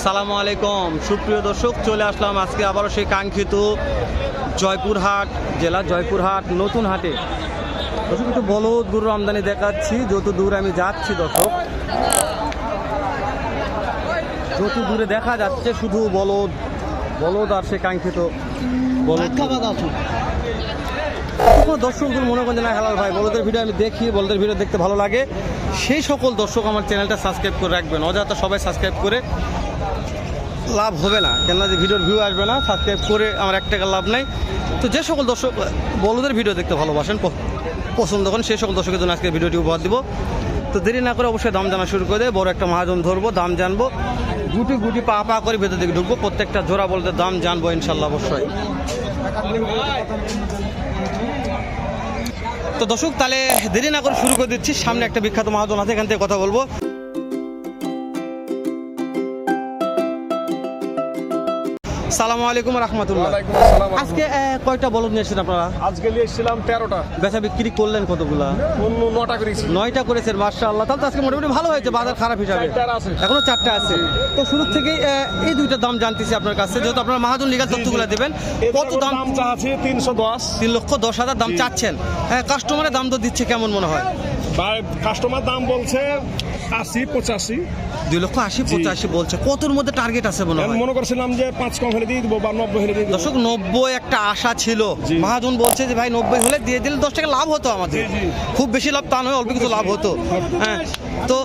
সালামু আলাইকুম। সুপ্রিয় দর্শক চলে আসলাম আজকে আবারও সেই কাঙ্ক্ষিত জয়পুরহাট জেলা জয়পুরহাট নতুন হাটে। দর্শক একটু বলদ গরুর আমদানি দেখাচ্ছি যত দূর আমি যাচ্ছি দর্শক যত দূরে দেখা যাচ্ছে শুধু বলদ বলদ আর সে কাঙ্ক্ষিত বলদ কোনো দর্শকদের মনে করেন না হেলাল ভাই বলদের ভিডিও আমি দেখি বলদের ভিডিও দেখতে ভালো লাগে। সেই সকল দর্শক আমার চ্যানেলটা সাবস্ক্রাইব করে রাখবেন অযথা সবাই সাবস্ক্রাইব করে লাভ হবে না, কেননা যে ভিডিওর ভিউ আসবে না সাবস্ক্রাইব করে আমার এক টাকা লাভ নাই। তো যে সকল দর্শক বলদের ভিডিও দেখতে ভালোবাসেন পছন্দ করেন, সেই সকল দর্শকের জন্য আজকে ভিডিওটি উপহার দিব। তো দেরি না করে অবশ্যই দাম জানা শুরু করে দেয়, বড় একটা মহাজন ধরবো, দাম জানব। গুটি গুটি পা পা করে ভেতর দিকে ঢুকবো, প্রত্যেকটা জোড়া বলতে দাম জানব ইনশাল্লাহ অবশ্যই। তো দর্শক, তাহলে দেরি না করে শুরু করে দিচ্ছি, সামনে একটা বিখ্যাত মহাজন আছে, এখান থেকে কথা বলব। সালামু আলাইকুম রহমতুল্লাহ। আজকে কয়টা বলদ নিয়েছেন আপনারা? আজকে নিয়ে এসেছিলাম তেরোটা। বেচা বিক্রি করলেন কতগুলা? নটা করেছি নয়টা করেছেন মার্শাল আল্লাহ তাহলে আজকে মোটামুটি ভালো হয়েছে বাজার খারাপ হিসাবে। এখনও চারটা আছে। তো শুরু থেকেই আহ, এই দুইটার দাম জানতেছি আপনার কাছে। যেহেতু আপনারা মহাজন লিগাল তথ্যগুলো দেবেন কত দাম? চাচ্ছি তিনশো দশ। তিন লক্ষ দশ হাজার দাম চাচ্ছেন। হ্যাঁ কাস্টমারের দাম তো দিচ্ছে কেমন মনে হয়? কাস্টমার দাম বলছে আশি পঁচাশি। দুই লক্ষ আশি পঁচাশি বলছে। কতর মধ্যে টার্গেট আছে মনে আমি হয়? মনে করছিলাম যে পাঁচ কম হলে দিয়ে দিবো বা নব্বই হলে দিয়ে দর্শক নব্বই একটা আশা ছিল। মহাজন বলছে যে ভাই নব্বই হলে দিয়ে দিলে দশ টাকা লাভ হতো আমাদের। খুব বেশি লাভ তা নয় অল্প কিছু লাভ হতো। হ্যাঁ। তো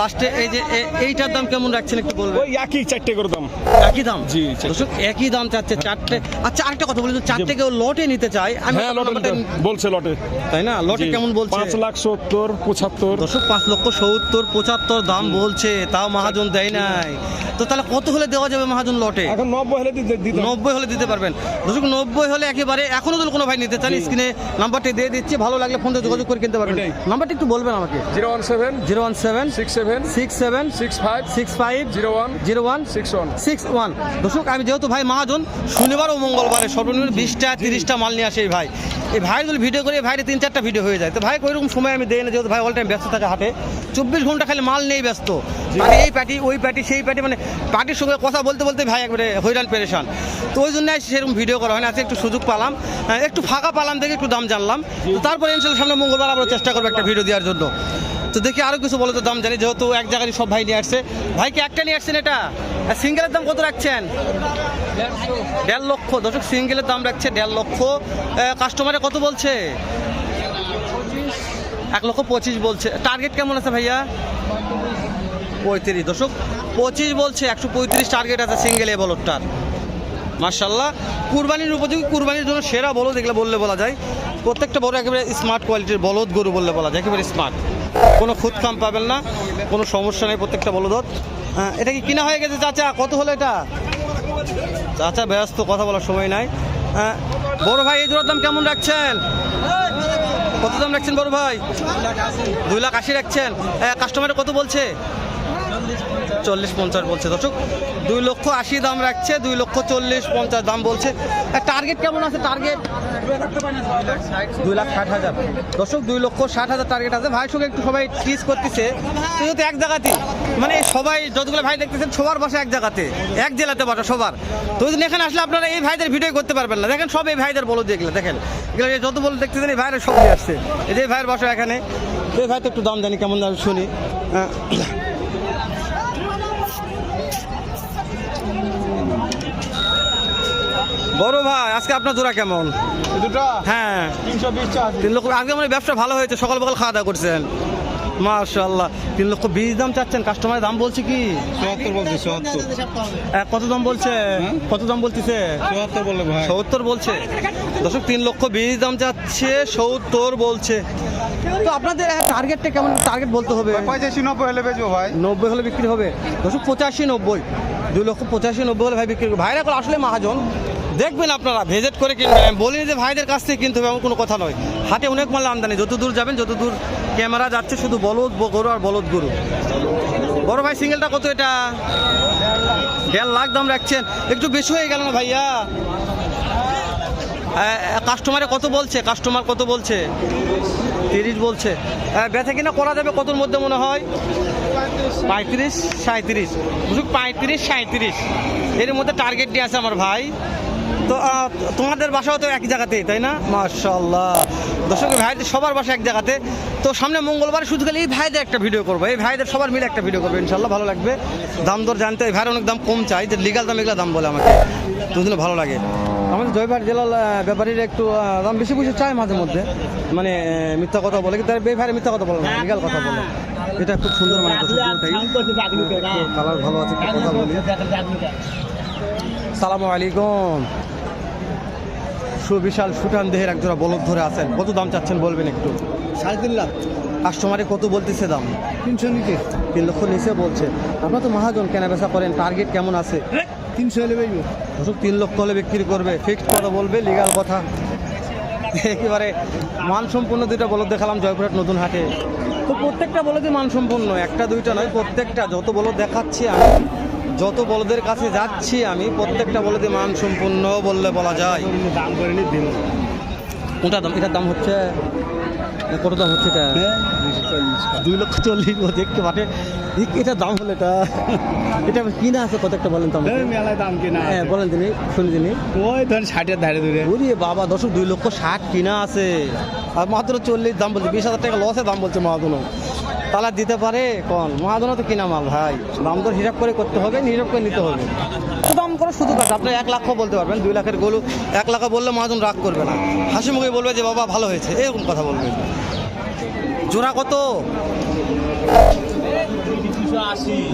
লাস্টে এই যে এইটার দাম কেমন রাখছেন একটু বলবেন? ওই একই চারটে করে দাম। একই দাম? জি, দর্শক একই দাম চাচ্ছে চারটে। আচ্ছা আরেকটা কথা বলি চারটে কেউ লটে নিতে চায় আমি হ্যাঁ লটে বলছে লটে। তাই না? লটে কেমন বলছে? পাঁচ লাখ সত্তর পঁচাত্তর। দর্শক পাঁচ লক্ষ সত্তর পঁচাত্তর দাম বলছে তাও মহাজন দেয় নাই। তো তাহলে কত হলে দেওয়া যাবে মহাজন লটে? এখন নব্বই হলে দিতে নব্বই হলে দিতে পারবেন। দর্শক নব্বই হলে একেবারে এখনও যদি কোনো ভাই নিতে চান স্ক্রিনে নাম্বারটি দিয়ে দিচ্ছি ভালো লাগলে ফোন দিয়ে যোগাযোগ করে কিনতে পারবেন। নাম্বারটি একটু বলবেন আমাকে। Zero one seven zero one seven six seven six seven six five six five zero one zero one six one. Six one দর্শক আমি যেহেতু ভাই মহাজন শনিবার ও মঙ্গলবারে সর্বনিম্ন বিশটা তিরিশটা মাল নিয়ে আসে এই ভাই। এই ভাই যদি ভিডিও করে ভাইরে তিন চারটা ভিডিও হয়ে যায়। তো ভাই ওইরকম সময় আমি দেই না যেহেতু ভাই অল টাইম ব্যস্ত থাকে হাটে চব্বিশ ঘণ্টা খালি মাল নেই ব্যস্ত। মানে এই পার্টি ওই পার্টি সেই পার্টি মানে পার্টির সঙ্গে কথা বলতে বলতে ভাই একবারে হইরান পেরেশান। তো ওই জন্য সেরকম ভিডিও করা হয় না একটু সুযোগ পালাম। হ্যাঁ, একটু ফাঁকা পালাম দেখে একটু দাম জানলাম। তো তারপরে ইনশাল্লাহ সামনে মঙ্গলবার আবার চেষ্টা করব একটা ভিডিও দেওয়ার জন্য। তো দেখি আরও কিছু বলে তো দাম জানি যেহেতু এক জায়গায় সব ভাই নিয়ে আসছে। ভাই কি একটা নিয়ে আসছেন এটা? সিঙ্গেলের দাম কত রাখছেন? দেড় লক্ষ। দর্শক, সিঙ্গেলের দাম রাখছে দেড় লক্ষ। কাস্টমারে কত বলছে? এক লক্ষ পঁচিশ বলছে। টার্গেট কেমন আছে ভাইয়া? পঁয়ত্রিশ। দর্শক, পঁচিশ বলছে, একশো পঁয়ত্রিশ টার্গেট আছে সিঙ্গেল এ বলটার মার্শাল্লাহ কুরবানির উপযোগী, কুরবানির জন্য সেরা বলদ এগুলো বললে বলা যায়। প্রত্যেকটা বড় একেবারে স্মার্ট কোয়ালিটির বলদ গরু বললে বলা যায়, একেবারে স্মার্ট কোনো খুদ খাম পাবেন না কোনো সমস্যা নেই প্রত্যেকটা বলদত হ্যাঁ, এটা কি কিনা হয়ে গেছে চাচা? কত হলো এটা? চাচা ব্যস্ত কথা বলার সময় নাই। হ্যাঁ, বড় ভাই এই জোড়ার দাম কেমন রাখছেন? কত দাম রাখছেন বড় ভাই? দুই লাখ আশি রাখছেন। কাস্টমারে কত বলছে? চল্লিশ পঞ্চাশ বলছে। দর্শক, দুই লক্ষ আশি দাম রাখছে, দুই লক্ষ চল্লিশ পঞ্চাশ দাম বলছে। টার্গেট কেমন আছে? টার্গেট দুই লাখ ষাট হাজার। দর্শক, দুই লক্ষ ষাট হাজার টার্গেট আছে। ভাই, সঙ্গে একটু সবাই টিজ করতেছে। যেহেতু এক জায়গাতে মানে সবাই, যতগুলো ভাই দেখতেছেন, সবার বাসা এক জায়গাতে। এক জেলাতে বাসা সবার। তো ওই এখানে আসলে আপনারা এই ভাইদের ভিডিও করতে পারবেন না। দেখেন, সব এই ভাইদের বলো দেখলে দেখেন, এগুলো যত বলে দেখতেছেন, এই ভাইরা সবাই আসছে। এই যে ভাইয়ের বাসা এখানে। এই ভাই তো একটু দাম জানি, কেমন দাম শুনি। বড় ভাই আজকে আপনার জোড়া কেমন? দুটা? হ্যাঁ। তিনশো বিশ তিন লক্ষ আগে মানে ব্যবসা ভালো হয়েছে সকাল সকাল খাওয়া দাওয়া করছেন। মাশাল্লাহ তিন লক্ষ বিশ দাম চাচ্ছেন কাস্টমারের দাম বলছে কি? চুয়াত্তর বলছে চুয়াত্তর কত দাম বলছে? কত দাম বলতেছে? চুয়াত্তর বলে ভাই। সত্তর বলছে। দর্শক তিন লক্ষ বিশ দাম চাচ্ছে সত্তর বলছে। তো আপনাদের টার্গেটটা কেমন? টার্গেট বলতে হবে। পঁচাশি নব্বই হলে বেচবো ভাই। নব্বই হলে বিক্রি হবে। দর্শক পঁচাশি নব্বই। দুই লক্ষ পঁচাশি নব্বই হলে ভাই বিক্রি করবে। ভাইরা আসলে মহাজন। দেখবেন আপনারা, ভিজিট করে কিনবেন। আমি বলিনি যে ভাইদের কাছ থেকে কিনতে হবে, এমন কোনো কথা নয়। হাটে অনেক মাল আমদানি, যত দূর যাবেন, যত দূর ক্যামেরা যাচ্ছে, শুধু বলদ গরু আর বলদ গরু। বড় ভাই, সিঙ্গেলটা কত এটা? দেড় লাখ দাম রাখছেন। একটু বেশি হয়ে গেল না ভাইয়া? কাস্টমারে কত বলছে? কাস্টমার কত বলছে? তিরিশ বলছে। বেচা কিনা করা যাবে কতর মধ্যে মনে হয়? পঁয়ত্রিশ সাঁত্রিশ বুঝুক, পঁয়ত্রিশ সাঁত্রিশ এর মধ্যে টার্গেট নিয়ে আছে আমার ভাই। তো তোমাদের বাসাও তো এক জায়গাতেই তাই না? মার্শাল্লাহ দর্শক ভাইদের সবার বাসা এক জায়গাতে। তো সামনে মঙ্গলবার শুধু গেলে এই ভাইদের একটা ভিডিও করব। এই ভাইদের সবার মিলে একটা ভিডিও করব ইনশাল্লাহ ভালো লাগবে। দাম দর জানতে এই ভাইয়ের অনেক দাম কম চাই, যে লিগাল দাম, এগুলো দাম বলে আমাকে। দুদিনে ভালো লাগে। আমাদের জয়ভার জেলার ব্যাপারীরা একটু দাম বেশি বুঝে চায় মাঝে মধ্যে। মানে মিথ্যা কথা বলে, কিন্তু বে ভাইয়ের মিথ্যা কথা বলে না লিগাল কথা বলে। এটা খুব সুন্দর মানে কালার ভালো আছে কথা বলি। সালামু আলাইকুম। সুবিশাল সুটান দেহের একজোড়া বলদ ধরে আছেন। কত দাম চাচ্ছেন বলবেন একটু? সাড়ে তিন লাখ। কাস্টমারে কত বলতেছে দাম? তিনশো নিচে। তিন লক্ষ নিচে বলছে। আপনারা তো মহাজন কেনা বেচা করেন টার্গেট কেমন আছে? তিনশো হলে বেচবো। তিন লক্ষ হলে বিক্রি করবে ফিক্সড কথা বলবে লিগাল কথা। একেবারে মানসম্পন্ন দুইটা বলদ দেখালাম জয়পুরহাট নতুন হাটে। তো প্রত্যেকটা বলদই মানসম্পন্ন একটা দুইটা নয় প্রত্যেকটা। যত বলদ দেখাচ্ছি আমি যত বলদের কাছে যাচ্ছি আমি প্রত্যেকটা বলদে মানসম্পন্ন বললে বলা যায়। দাম করে নি দিন কোনটা দাম? এটার দাম হচ্ছে কত দাম হচ্ছে এটা? দুই লক্ষ চল্লিশ দেখতে পাঠে এটার দাম হলো এটা। এটা কিনা আছে কত একটা বলেন তো মেলায় দাম কিনা হ্যাঁ বলেন তিনি শুনি তিনি। ওই ধরেন ষাটের ধারে ধরে। ওরে বাবা দশক দুই লক্ষ ষাট কিনা আছে। আর মাত্র চল্লিশ দাম বলছে বিশ হাজার টাকা লসে দাম বলছে মহাজনও তালা দিতে পারে? কন? মহাজনও তো কিনা মাল ভাই। দাম দর হিসাব করে করতে হবে হিসাব করে নিতে হবে। তো দাম করে শুধু কাজ আপনি এক লাখ বলতে পারবেন, দুই লাখের গরু, এক লাখ বললে মহাজন রাগ করবে না। হাসি মুখে বলবে যে, বাবা, ভালো হয়েছে। এরকম কথা বলবে। জোড়া কত?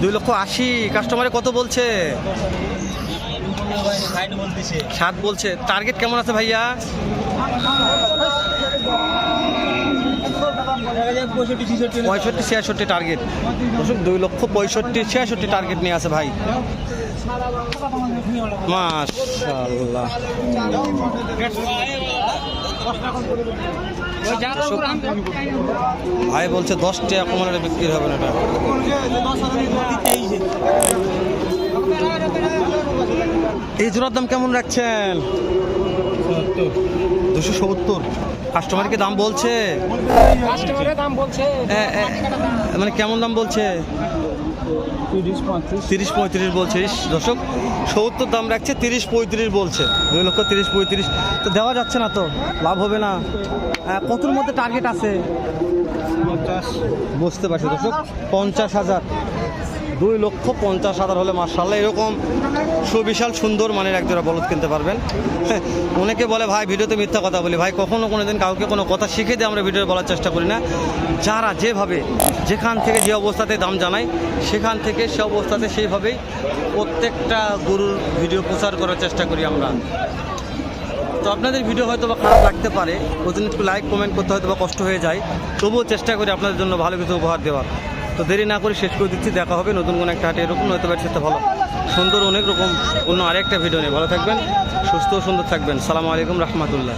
দুই লক্ষ আশি। কাস্টমারে কত বলছে? ষাট বলছে। টার্গেট কেমন আছে ভাইয়া? পঁয়ষট্টি ছিয়াষট্টি টার্গেট দুই লক্ষ পঁয়ষট্টি ছিয়াষট্টি টার্গেট নিয়ে আছে ভাই। মাশাল্লাহ ভাই বলছে দশ টাকা কমানোর বিক্রি হবে না এটা। এই জোড়ার দাম কেমন রাখছেন? দুশো সত্তর। কাস্টমারকে দাম বলছে? মানে কেমন দাম বলছে? তিরিশ পঁয়ত্রিশ তিরিশ পঁয়ত্রিশ বলছে দর্শক সত্তর দাম রাখছে তিরিশ পঁয়ত্রিশ বলছে। দুই লক্ষ তিরিশ পঁয়ত্রিশ। তো দেওয়া যাচ্ছে না তো লাভ হবে না। কতর মধ্যে টার্গেট আছে? বুঝতে পারছি দর্শক পঞ্চাশ হাজার। দুই লক্ষ পঞ্চাশ হাজার হলে মার্শাল্লাহ এরকম সুবিশাল সুন্দর মানের একজোড়া বলদ কিনতে পারবেন। অনেকে বলে, ভাই, ভিডিওতে মিথ্যা কথা বলি। ভাই, কখনো কোনো দিন কাউকে কোনো কথা শিখে দিয়ে আমরা ভিডিও বলার চেষ্টা করি না। যারা যেভাবে, যেখান থেকে যে অবস্থাতে দাম জানাই, সেখান থেকে সে অবস্থাতে সেইভাবেই প্রত্যেকটা গরুর ভিডিও প্রচার করার চেষ্টা করি আমরা। তো আপনাদের ভিডিও হয়তো বা খারাপ লাগতে পারে। প্রতিদিন একটু লাইক কমেন্ট করতে হয়তো বা কষ্ট হয়ে যায়। তবুও চেষ্টা করি আপনাদের জন্য ভালো কিছু উপহার দেওয়ার। তো দেরি না করে শেষ করে দিচ্ছি। দেখা হবে নতুন কোনো একটা হাটে। এরকম হতে পারে তো ভালো। সুন্দর অনেক রকম অন্য আরেকটা ভিডিও নিয়ে। ভালো থাকবেন, সুস্থ সুন্দর থাকবেন। সালামু আলাইকুম রহমতুল্লাহ।